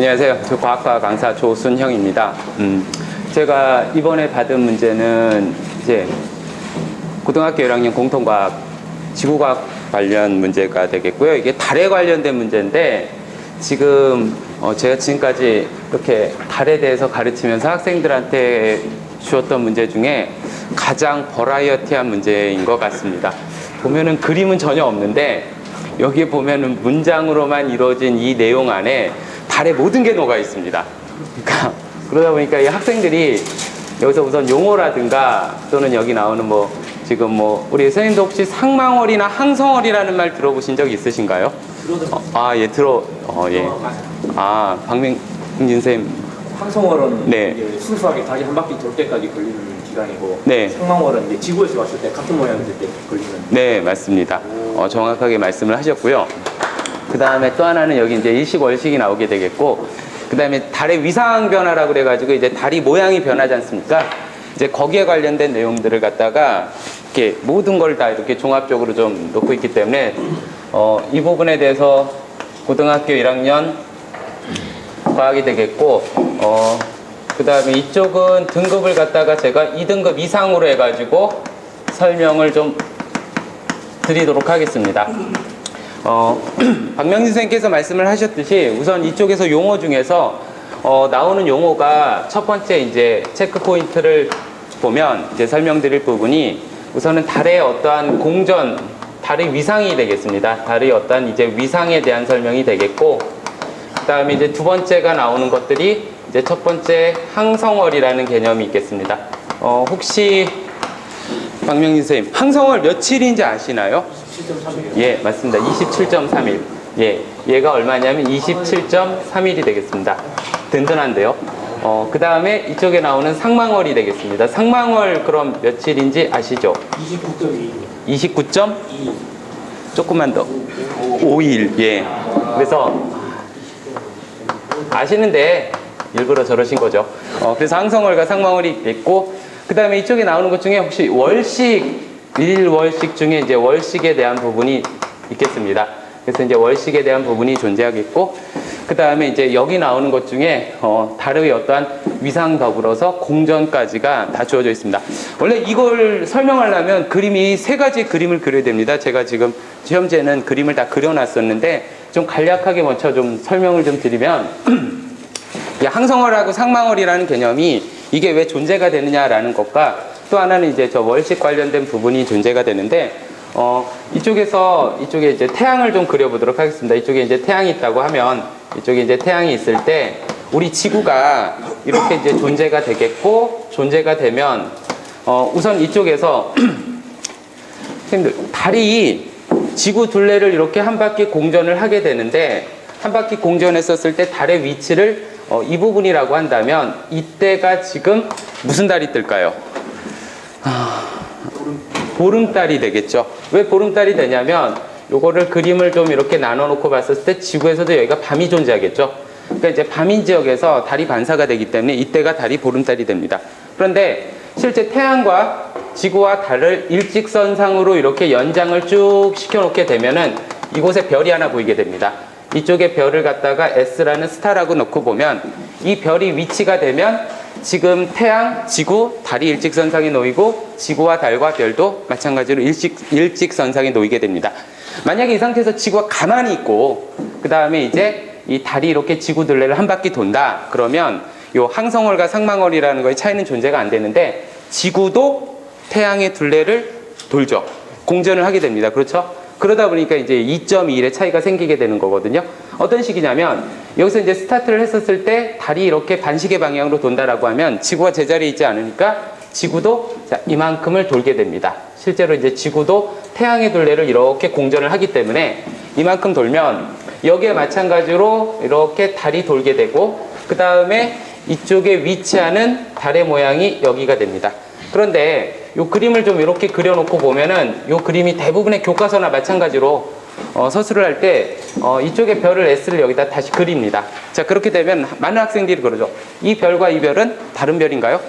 안녕하세요. 저 과학과 강사 조순형입니다. 음, 제가 이번에 받은 문제는 이제 고등학교 1학년 공통과학 지구과학 관련 문제가 되겠고요. 이게 달에 관련된 문제인데 지금 어, 제가 지금까지 이렇게 달에 대해서 가르치면서 학생들한테 주었던 문제 중에 가장 버라이어티한 문제인 것 같습니다. 보면은 그림은 전혀 없는데 여기에 보면은 문장으로만 이루어진 이 내용 안에 달의 모든 게 녹아 있습니다. 그러니까 그러다 보니까 이 학생들이 여기서 우선 용어라든가 또는 여기 나오는 뭐 지금 뭐 우리 선생님도 혹시 상망월이나 항성월이라는 말 들어보신 적 있으신가요? 어, 아, 예, 들어, 어, 예. 아, 박명진 선생님, 황성월은 네. 이제 순수하게 달이 한 바퀴 돌 때까지 걸리는 기간이고 네. 상망월은 이제 지구에서 왔을 때 같은 모양이 될때 걸리는 네, 맞습니다. 어, 정확하게 말씀을 하셨고요. 그 다음에 또 하나는 여기 이제 일식, 월식이 나오게 되겠고, 그 다음에 달의 위상 변화라고 그래가지고 이제 달이 모양이 변하지 않습니까? 이제 거기에 관련된 내용들을 갖다가 이렇게 모든 걸 다 이렇게 종합적으로 좀 놓고 있기 때문에, 어, 이 부분에 대해서 고등학교 1학년 과학이 되겠고, 어, 그 다음에 이쪽은 등급을 갖다가 제가 2등급 이상으로 해가지고 설명을 좀 드리도록 하겠습니다. 어, 박명진 선생님께서 말씀을 하셨듯이 우선 이쪽에서 용어 중에서 어, 나오는 용어가 첫 번째 이제 체크 포인트를 보면 이제 설명드릴 부분이 우선은 달의 어떠한 공전, 달의 위상이 되겠습니다. 달의 어떠한 이제 위상에 대한 설명이 되겠고, 그 다음에 이제 두 번째가 나오는 것들이 이제 첫 번째 항성월이라는 개념이 있겠습니다. 어, 혹시 박명진 선생님, 항성월 며칠인지 아시나요? 7.3일 예, 맞습니다. 27.3일. 예, 얘가 얼마냐면 27.3일이 되겠습니다. 든든한데요. 어, 그 다음에 이쪽에 나오는 상망월이 되겠습니다. 상망월 그럼 며칠인지 아시죠? 29.2 29점? 2 조금만 더. 5일. 예. 그래서 아시는데 일부러 저러신 거죠. 어, 그래서 항성월과 상망월이 있고, 그 다음에 이쪽에 나오는 것 중에 혹시 월식, 일월식 중에 이제 월식에 대한 부분이 있겠습니다. 그래서 이제 월식에 대한 부분이 존재하겠고, 그 다음에 이제 여기 나오는 것 중에 어, 달의 어떠한 위상 더불어서 공전까지가 다 주어져 있습니다. 원래 이걸 설명하려면 그림이 세 가지 그림을 그려야 됩니다. 제가 지금 시험제는 그림을 다 그려놨었는데 좀 간략하게 먼저 좀 설명을 좀 드리면 이 항성월하고 상망월이라는 개념이 이게 왜 존재가 되느냐라는 것과 또 하나는 이제 저 월식 관련된 부분이 존재가 되는데 어 이쪽에서 이쪽에 이제 태양을 좀 그려보도록 하겠습니다. 이쪽에 이제 태양이 있다고 하면 이쪽에 이제 태양이 있을 때 우리 지구가 이렇게 이제 존재가 되겠고 존재가 되면 어 우선 이쪽에서 선생님들 달이 지구 둘레를 이렇게 한 바퀴 공전을 하게 되는데 한 바퀴 공전했었을 때 달의 위치를 어, 이 부분이라고 한다면 이때가 지금 무슨 달이 뜰까요? 아, 보름달이 되겠죠. 왜 보름달이 되냐면 요거를 그림을 좀 이렇게 나눠 놓고 봤을 때 지구에서도 여기가 밤이 존재하겠죠. 그러니까 이제 밤인 지역에서 달이 반사가 되기 때문에 이때가 달이 보름달이 됩니다. 그런데 실제 태양과 지구와 달을 일직선상으로 이렇게 연장을 쭉 시켜 놓게 되면은 이곳에 별이 하나 보이게 됩니다. 이쪽에 별을 갖다가 S라는 스타라고 놓고 보면 이 별이 위치가 되면 지금 태양, 지구, 달이 일직선상에 놓이고 지구와 달과 별도 마찬가지로 일직, 일직선상에 놓이게 됩니다. 만약에 이 상태에서 지구가 가만히 있고 그 다음에 이제 이 달이 이렇게 지구 둘레를 한 바퀴 돈다 그러면 요 항성월과 상망월이라는 거의 차이는 존재가 안 되는데 지구도 태양의 둘레를 돌죠. 공전을 하게 됩니다. 그렇죠? 그러다 보니까 이제 2.2일의 차이가 생기게 되는 거거든요. 어떤 식이냐면 여기서 이제 스타트를 했었을 때 달이 이렇게 반시계 방향으로 돈다라고 하면 지구가 제자리에 있지 않으니까 지구도 자, 이만큼을 돌게 됩니다. 실제로 이제 지구도 태양의 둘레를 이렇게 공전을 하기 때문에 이만큼 돌면 여기에 마찬가지로 이렇게 달이 돌게 되고 그 다음에 이쪽에 위치하는 달의 모양이 여기가 됩니다. 그런데 이 그림을 좀 이렇게 그려놓고 보면은 이 그림이 대부분의 교과서나 마찬가지로 어, 서술을 할 때 어, 이쪽에 별을 S를 여기다 다시 그립니다. 자 그렇게 되면 많은 학생들이 그러죠. 이 별과 이 별은 다른 별인가요?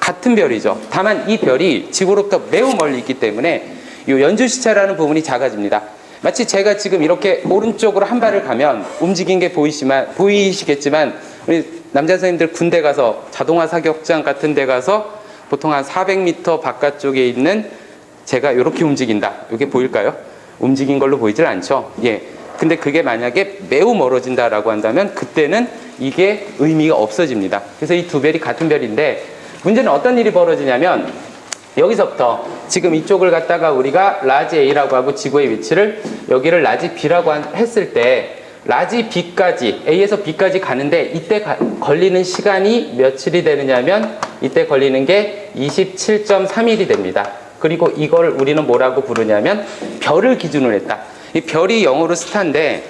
같은 별이죠. 다만 이 별이 지구로부터 매우 멀리 있기 때문에 이 연주 시차라는 부분이 작아집니다. 마치 제가 지금 이렇게 오른쪽으로 한 발을 가면 움직인 게 보이시만, 보이시겠지만 우리 남자 선생님들 군대 가서 자동화 사격장 같은 데 가서 보통 한 400m 바깥쪽에 있는 제가 이렇게 움직인다. 이게 보일까요? 움직인 걸로 보이질 않죠. 예. 근데 그게 만약에 매우 멀어진다라고 한다면 그때는 이게 의미가 없어집니다. 그래서 이 두 별이 같은 별인데 문제는 어떤 일이 벌어지냐면 여기서부터 지금 이쪽을 갖다가 우리가 라지 A라고 하고 지구의 위치를 여기를 라지 B라고 한- 했을 때 라지 B까지 A에서 B까지 가는데 이때 가- 걸리는 시간이 며칠이 되느냐면 이때 걸리는 게 27.3일이 됩니다. 그리고 이걸 우리는 뭐라고 부르냐면 별을 기준으로 했다. 이 별이 영어로 스타인데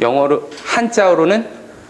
영어로 한자어로는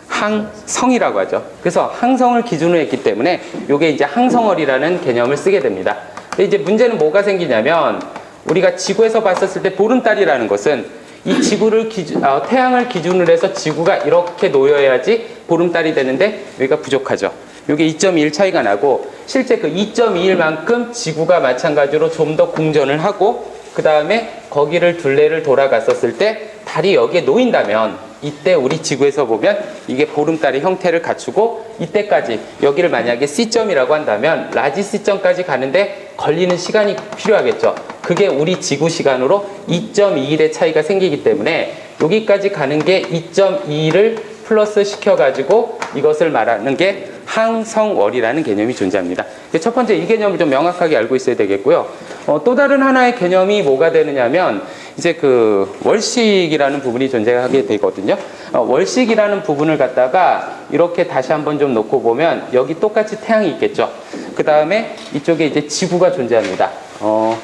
항성이라고 하죠. 그래서 항성을 기준으로 했기 때문에 이게 이제 항성월이라는 개념을 쓰게 됩니다. 이제 문제는 뭐가 생기냐면 우리가 지구에서 봤었을 때 보름달이라는 것은 이 지구를 기준, 아, 태양을 기준으로 해서 지구가 이렇게 놓여야지 보름달이 되는데 여기가 부족하죠. 이게 2.1 차이가 나고 실제 그 2.21만큼 지구가 마찬가지로 좀 더 공전을 하고 그 다음에 거기를 둘레를 돌아갔었을 때 달이 여기에 놓인다면 이때 우리 지구에서 보면 이게 보름달의 형태를 갖추고 이때까지 여기를 만약에 C점이라고 한다면 라지 C점까지 가는데 걸리는 시간이 필요하겠죠. 그게 우리 지구 시간으로 2.21의 차이가 생기기 때문에 여기까지 가는 게 2.21을 플러스 시켜가지고 이것을 말하는 게 항성월이라는 개념이 존재합니다. 첫 번째 이 개념을 좀 명확하게 알고 있어야 되겠고요. 어, 또 다른 하나의 개념이 뭐가 되느냐면 이제 그 월식이라는 부분이 존재하게 되거든요. 어, 월식이라는 부분을 갖다가 이렇게 다시 한번 좀 놓고 보면 여기 똑같이 태양이 있겠죠. 그 다음에 이쪽에 이제 지구가 존재합니다. 어,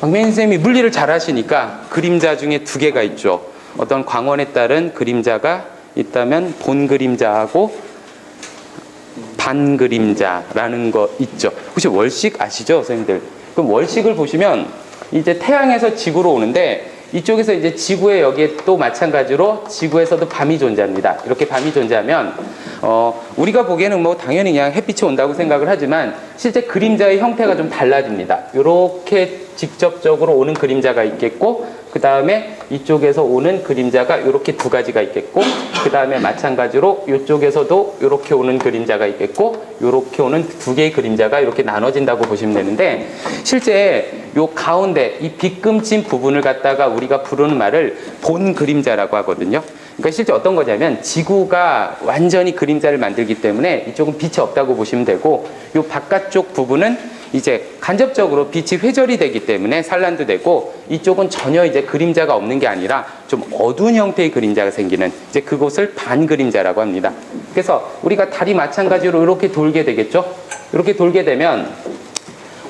박명인 선생님이 물리를 잘 하시니까 그림자 중에 두 개가 있죠. 어떤 광원에 따른 그림자가 있다면 본 그림자하고 반 그림자라는 거 있죠. 혹시 월식 아시죠, 선생님들? 그럼 월식을 보시면 이제 태양에서 지구로 오는데 이쪽에서 이제 지구에 여기에 또 마찬가지로 지구에서도 밤이 존재합니다. 이렇게 밤이 존재하면 어, 우리가 보기에는 뭐 당연히 그냥 햇빛이 온다고 생각을 하지만 실제 그림자의 형태가 좀 달라집니다. 이렇게 직접적으로 오는 그림자가 있겠고 그 다음에 이쪽에서 오는 그림자가 이렇게 두 가지가 있겠고 그 다음에 마찬가지로 이쪽에서도 이렇게 오는 그림자가 있겠고 이렇게 오는 두 개의 그림자가 이렇게 나눠진다고 보시면 되는데 실제 요 가운데 이 빗금친 부분을 갖다가 우리가 부르는 말을 본 그림자라고 하거든요. 그러니까 실제 어떤 거냐면 지구가 완전히 그림자를 만들기 때문에 이쪽은 빛이 없다고 보시면 되고 요 바깥쪽 부분은 이제 간접적으로 빛이 회절이 되기 때문에 산란도 되고 이쪽은 전혀 이제 그림자가 없는 게 아니라 좀 어두운 형태의 그림자가 생기는 이제 그곳을 반그림자라고 합니다. 그래서 우리가 달이 마찬가지로 이렇게 돌게 되겠죠. 이렇게 돌게 되면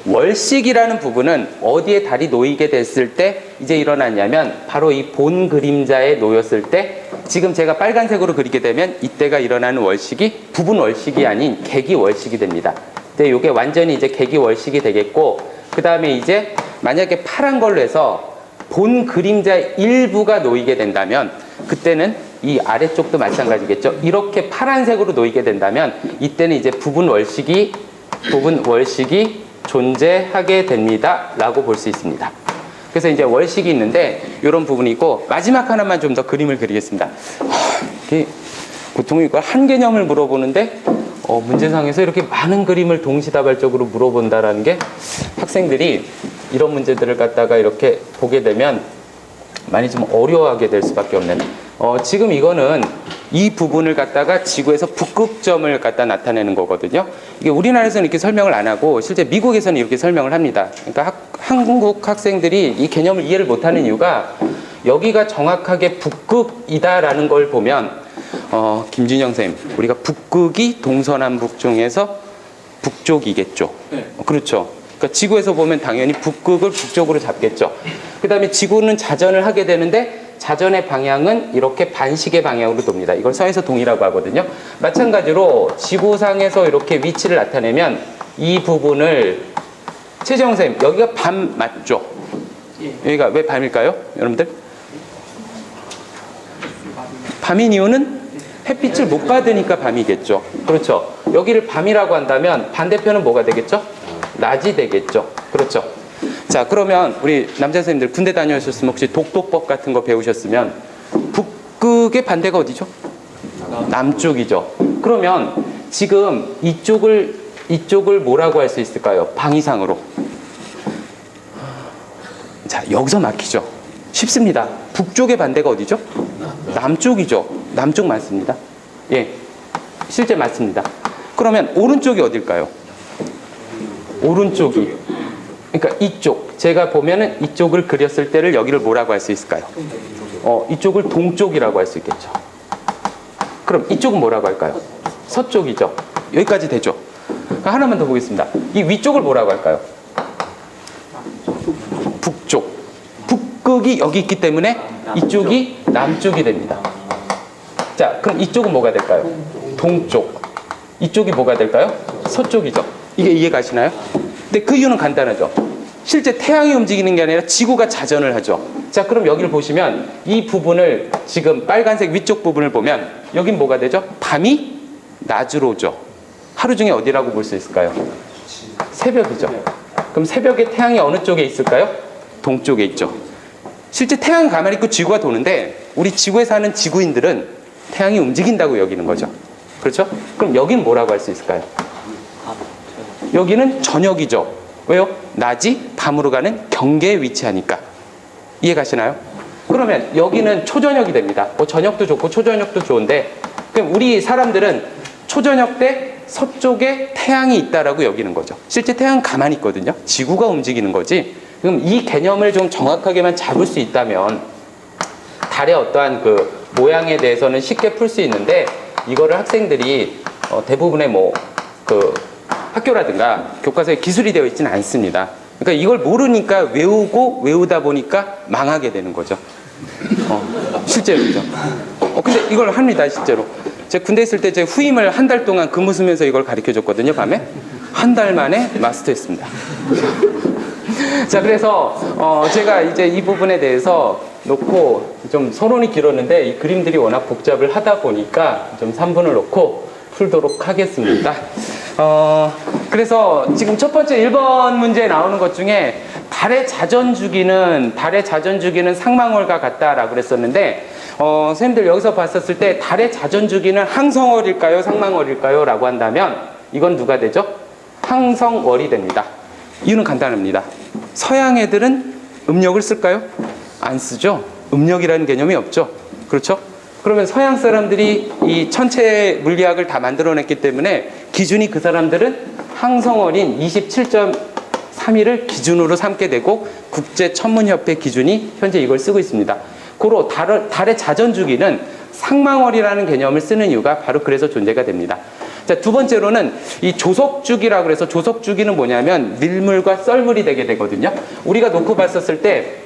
월식이라는 부분은 어디에 달이 놓이게 됐을 때 이제 일어났냐면 바로 이 본 그림자에 놓였을 때 지금 제가 빨간색으로 그리게 되면 이때가 일어나는 월식이 부분 월식이 아닌 객이 월식이 됩니다. 근데 이게 완전히 이제 객이 월식이 되겠고 그 다음에 이제 만약에 파란 걸로 해서 본 그림자 일부가 놓이게 된다면 그때는 이 아래쪽도 마찬가지겠죠. 이렇게 파란색으로 놓이게 된다면 이때는 이제 부분 월식이 부분 월식이 존재하게 됩니다. 라고 볼 수 있습니다. 그래서 이제 월식이 있는데 이런 부분이 있고 마지막 하나만 좀 더 그림을 그리겠습니다. 하, 이게 보통 이걸 한 개념을 물어보는데 어, 문제상에서 이렇게 많은 그림을 동시다발적으로 물어본다라는 게 학생들이 이런 문제들을 갖다가 이렇게 보게 되면 많이 좀 어려워하게 될 수밖에 없는. 어, 지금 이거는 이 부분을 갖다가 지구에서 북극점을 갖다 나타내는 거거든요. 이게 우리나라에서는 이렇게 설명을 안 하고 실제 미국에서는 이렇게 설명을 합니다. 그러니까 학- 한국 학생들이 이 개념을 이해를 못하는 이유가 여기가 정확하게 북극이다라는 걸 보면 어, 김준영 쌤, 우리가 북극이 동서남북 중에서 북쪽이겠죠. 네. 어, 그렇죠. 그러니까 지구에서 보면 당연히 북극을 북쪽으로 잡겠죠. 그 다음에 지구는 자전을 하게 되는데 자전의 방향은 이렇게 반시계 방향으로 돕니다. 이걸 서에서 동이라고 하거든요. 마찬가지로 지구상에서 이렇게 위치를 나타내면 이 부분을 최재형 선생님, 여기가 밤 맞죠? 예. 여기가 왜 밤일까요? 여러분들? 밤인 이유는 햇빛을 못 받으니까 밤이겠죠. 그렇죠. 여기를 밤이라고 한다면 반대편은 뭐가 되겠죠? 낮이 되겠죠. 그렇죠. 자, 그러면 우리 남자 선생님들 군대 다녀오셨으면 혹시 독도법 같은 거 배우셨으면 북극의 반대가 어디죠? 남쪽이죠. 그러면 지금 이쪽을 이쪽을 뭐라고 할 수 있을까요? 방위상으로. 자, 여기서 막히죠. 쉽습니다. 북쪽의 반대가 어디죠? 남쪽이죠. 남쪽 맞습니다. 예. 실제 맞습니다. 그러면 오른쪽이 어딜까요? 오른쪽이. 그러니까 이쪽. 제가 보면은 이쪽을 그렸을 때를 여기를 뭐라고 할 수 있을까요? 어, 이쪽을 동쪽이라고 할 수 있겠죠. 그럼 이쪽은 뭐라고 할까요? 서쪽이죠. 여기까지 되죠. 그럼 하나만 더 보겠습니다. 이 위쪽을 뭐라고 할까요? 북쪽. 북극이 여기 있기 때문에 이쪽이 남쪽이 됩니다. 자, 그럼 이쪽은 뭐가 될까요? 동쪽. 이쪽이 뭐가 될까요? 서쪽이죠. 이게 이해가시나요? 근데 그 이유는 간단하죠. 실제 태양이 움직이는 게 아니라 지구가 자전을 하죠. 자, 그럼 여기를 보시면 이 부분을 지금 빨간색 위쪽 부분을 보면 여긴 뭐가 되죠? 밤이 낮으로 오죠. 하루 중에 어디라고 볼 수 있을까요? 새벽이죠. 그럼 새벽에 태양이 어느 쪽에 있을까요? 동쪽에 있죠. 실제 태양은 가만히 있고 지구가 도는데 우리 지구에 사는 지구인들은 태양이 움직인다고 여기는 거죠. 그렇죠? 그럼 여기는 뭐라고 할 수 있을까요? 여기는 저녁이죠. 왜요? 낮이 밤으로 가는 경계에 위치하니까. 이해 가시나요? 그러면 여기는 초저녁이 됩니다. 뭐 저녁도 좋고 초저녁도 좋은데 그럼 우리 사람들은 초저녁 때 서쪽에 태양이 있다라고 여기는 거죠. 실제 태양은 가만히 있거든요. 지구가 움직이는 거지. 그럼 이 개념을 좀 정확하게만 잡을 수 있다면 달의 어떠한 그 모양에 대해서는 쉽게 풀 수 있는데 이거를 학생들이 어, 대부분의 뭐 그 학교라든가 교과서에 기술이 되어 있지는 않습니다. 그러니까 이걸 모르니까 외우고 외우다 보니까 망하게 되는 거죠. 어, 실제로죠. 어, 근데 이걸 합니다, 실제로. 제가 군대 있을 때 제 후임을 한 달 동안 근무 쓰면서 이걸 가르쳐 줬거든요, 밤에. 한 달 만에 마스터했습니다. 자, 그래서 어, 제가 이제 이 부분에 대해서 놓고 좀 서론이 길었는데 이 그림들이 워낙 복잡을 하다 보니까 좀 3분을 놓고 풀도록 하겠습니다. 어, 그래서 지금 첫 번째 1번 문제에 나오는 것 중에 달의 자전 주기는 달의 자전 주기는 상망월과 같다라고 그랬었는데 어, 선생님들 여기서 봤었을 때 달의 자전 주기는 항성월일까요, 상망월일까요? 라고 한다면 이건 누가 되죠? 항성월이 됩니다. 이유는 간단합니다. 서양 애들은 음력을 쓸까요? 안 쓰죠. 음력이라는 개념이 없죠. 그렇죠? 그러면 서양 사람들이 이 천체 물리학을 다 만들어냈기 때문에 기준이 그 사람들은 항성월인 27.3일을 기준으로 삼게 되고 국제 천문협회 기준이 현재 이걸 쓰고 있습니다. 고로 달, 달의 자전 주기는 상망월이라는 개념을 쓰는 이유가 바로 그래서 존재가 됩니다. 자, 두 번째로는 이 조석 주기라고 그래서 조석 주기는 뭐냐면 밀물과 썰물이 되게 되거든요. 우리가 놓고 봤었을 때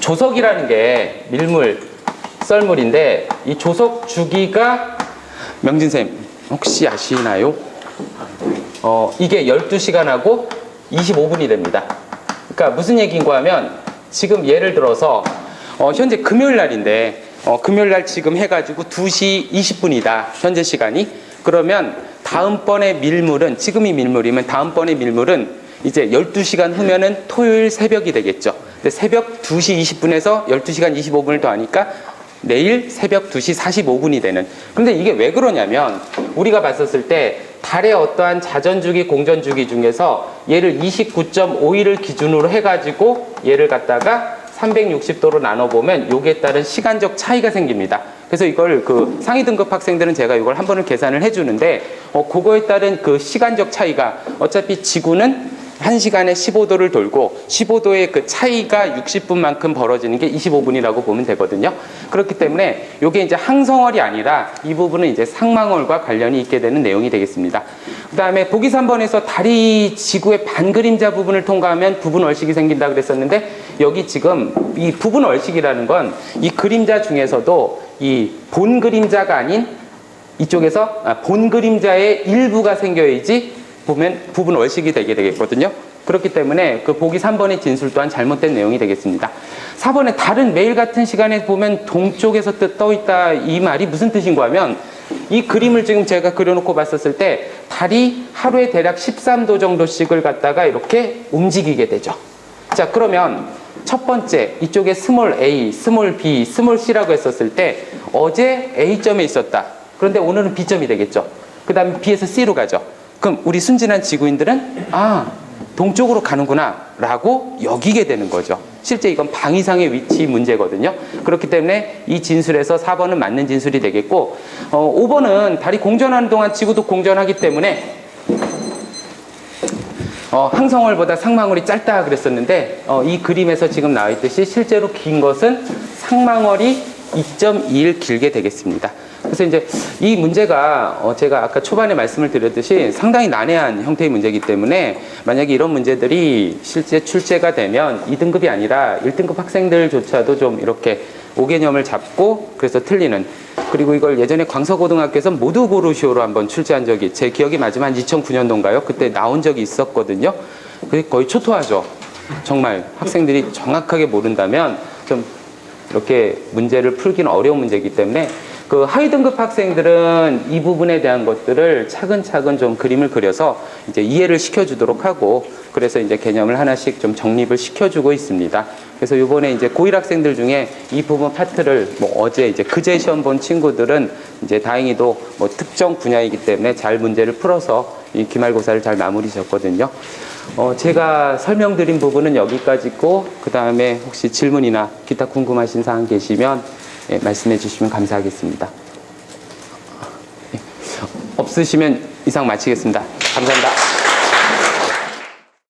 조석이라는 게 밀물, 썰물인데 이 조석 주기가 명진 쌤 혹시 아시나요? 어, 이게 12시간하고 25분이 됩니다. 그러니까 무슨 얘기인가 하면 지금 예를 들어서 어, 현재 금요일 날인데 어, 금요일 날 지금 해가지고 2시 20분이다. 현재 시간이. 그러면 다음번에 밀물은 지금이 밀물이면 다음번에 밀물은 이제 12시간 후면은 토요일 새벽이 되겠죠. 근데 새벽 2시 20분에서 12시간 25분을 더하니까 내일 새벽 2시 45분이 되는. 근데 이게 왜 그러냐면 우리가 봤었을 때 달의 어떠한 자전주기, 공전주기 중에서 얘를 29.5일을 기준으로 해가지고 얘를 갖다가 360도로 나눠보면 요기에 따른 시간적 차이가 생깁니다. 그래서 이걸 그 상위 등급 학생들은 제가 이걸 한 번을 계산을 해주는데 어, 그거에 따른 그 시간적 차이가 어차피 지구는 1시간에 15도를 돌고 15도의 그 차이가 60분만큼 벌어지는 게 25분이라고 보면 되거든요. 그렇기 때문에 이게 이제 항성월이 아니라 이 부분은 이제 상망월과 관련이 있게 되는 내용이 되겠습니다. 그 다음에 보기 3번에서 달이 지구의 반그림자 부분을 통과하면 부분 월식이 생긴다 그랬었는데 여기 지금 이 부분 월식이라는 건 이 그림자 중에서도 이 본 그림자가 아닌 이쪽에서 아, 본 그림자의 일부가 생겨야지 보면 부분 월식이 되게 되겠거든요. 그렇기 때문에 그 보기 3번의 진술 또한 잘못된 내용이 되겠습니다. 4번에 다른 매일 같은 시간에 보면 동쪽에서 뜨- 떠 있다 이 말이 무슨 뜻인가 하면 이 그림을 지금 제가 그려놓고 봤었을 때 달이 하루에 대략 13도 정도씩을 갖다가 이렇게 움직이게 되죠. 자, 그러면 첫 번째 이쪽에 스몰 a, 스몰 b, 스몰 c라고 했었을 때 어제 A점에 있었다. 그런데 오늘은 B점이 되겠죠. 그 다음에 B에서 C로 가죠. 그럼 우리 순진한 지구인들은 아, 동쪽으로 가는구나 라고 여기게 되는 거죠. 실제 이건 방위상의 위치 문제거든요. 그렇기 때문에 이 진술에서 4번은 맞는 진술이 되겠고 어, 5번은 달이 공전하는 동안 지구도 공전하기 때문에 어, 항성월보다 상망월이 짧다 그랬었는데 어, 이 그림에서 지금 나와 있듯이 실제로 긴 것은 상망월이 2.21 길게 되겠습니다. 그래서 이제 이 문제가 어, 제가 아까 초반에 말씀을 드렸듯이 상당히 난해한 형태의 문제이기 때문에 만약에 이런 문제들이 실제 출제가 되면 2등급이 아니라 1등급 학생들조차도 좀 이렇게 오개념을 잡고 그래서 틀리는 그리고 이걸 예전에 광서고등학교에서 모두 고르시오로 한번 출제한 적이 제 기억이 한 2009년도인가요? 그때 나온 적이 있었거든요. 그게 거의 초토화죠. 정말 학생들이 정확하게 모른다면 좀 이렇게 문제를 풀기는 어려운 문제이기 때문에 그 하위 등급 학생들은 이 부분에 대한 것들을 차근차근 좀 그림을 그려서 이제 이해를 시켜주도록 하고 그래서 이제 개념을 하나씩 좀 정립을 시켜주고 있습니다. 그래서 이번에 이제 고1 학생들 중에 이 부분 파트를 뭐 어제 이제 그제 시험 본 친구들은 이제 다행히도 뭐 특정 분야이기 때문에 잘 문제를 풀어서 이 기말고사를 잘 마무리 졌거든요. 어, 제가 설명드린 부분은 여기까지고 그 다음에 혹시 질문이나 기타 궁금하신 사항 계시면 예, 말씀해 주시면 감사하겠습니다. 예, 없으시면 이상 마치겠습니다. 감사합니다.